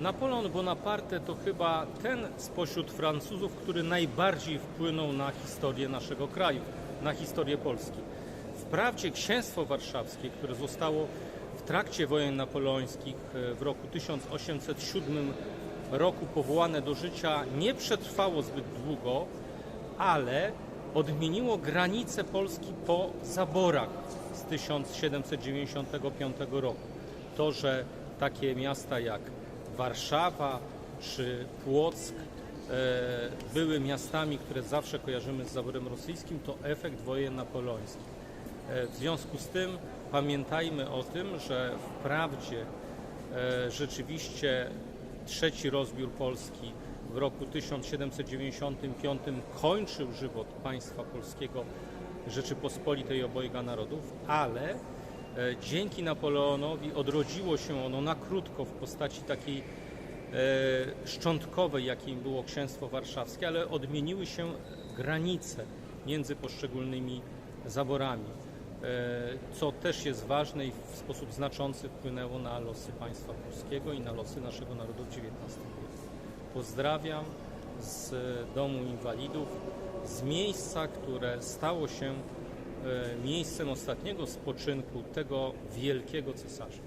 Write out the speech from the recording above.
Napoleon Bonaparte to chyba ten spośród Francuzów, który najbardziej wpłynął na historię naszego kraju, na historię Polski. Wprawdzie księstwo warszawskie, które zostało w trakcie wojen napoleońskich e, w roku 1807 roku powołane do życia, nie przetrwało zbyt długo, ale odmieniło granice Polski po zaborach z 1795 roku. To, że takie miasta jak Warszawa czy Płock e, były miastami, które zawsze kojarzymy z zaborem rosyjskim, to efekt wojen napoleońskich. E, W związku z tym pamiętajmy o tym, że wprawdzie e, rzeczywiście trzeci rozbiór Polski w roku 1795 kończył żywot państwa polskiego Rzeczypospolitej obojga narodów, ale dzięki Napoleonowi odrodziło się ono na krótko w postaci takiej e, szczątkowej, jakim było księstwo warszawskie, ale odmieniły się granice między poszczególnymi zaborami, e, co też jest ważne i w sposób znaczący wpłynęło na losy państwa polskiego i na losy naszego narodu w XIX wieku. Pozdrawiam z Domu Inwalidów, z miejsca, które stało się e, miejscem ostatniego spoczynku tego wielkiego cesarza.